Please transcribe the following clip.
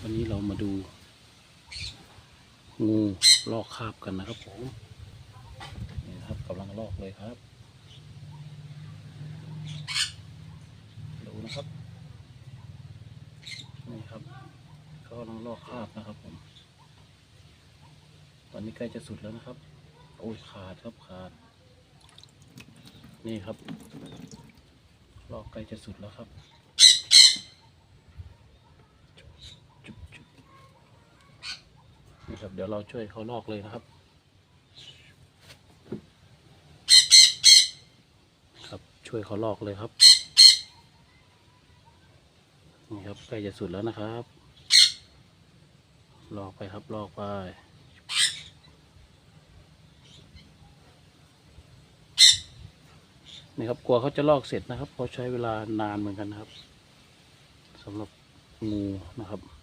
วันนี้เรามาดู งูลอกคาบกันนะครับผมนี่ครับกำลังลอกเลยครับ ดูนะครับนี่ครับเขากำลังลอกคาบนะครับผม ตอนนี้ใกล้จะสุดแล้วนะครับ โอ้ยขาดครับขาด นี่ครับลอกใกล้จะสุดแล้วครับจุ๊บ ครับ เดี๋ยวเราช่วยเขาลอกเลยนะครับ ครับช่วยเขาลอกเลยครับ นี่ครับใกล้จะสุดแล้วนะครับ ลอกไปครับลอกไปนี่ครับกลัวเขาจะลอกเสร็จนะครับเพราะใช้เวลานานเหมือนกันนะครับสำหรับงูนะครับ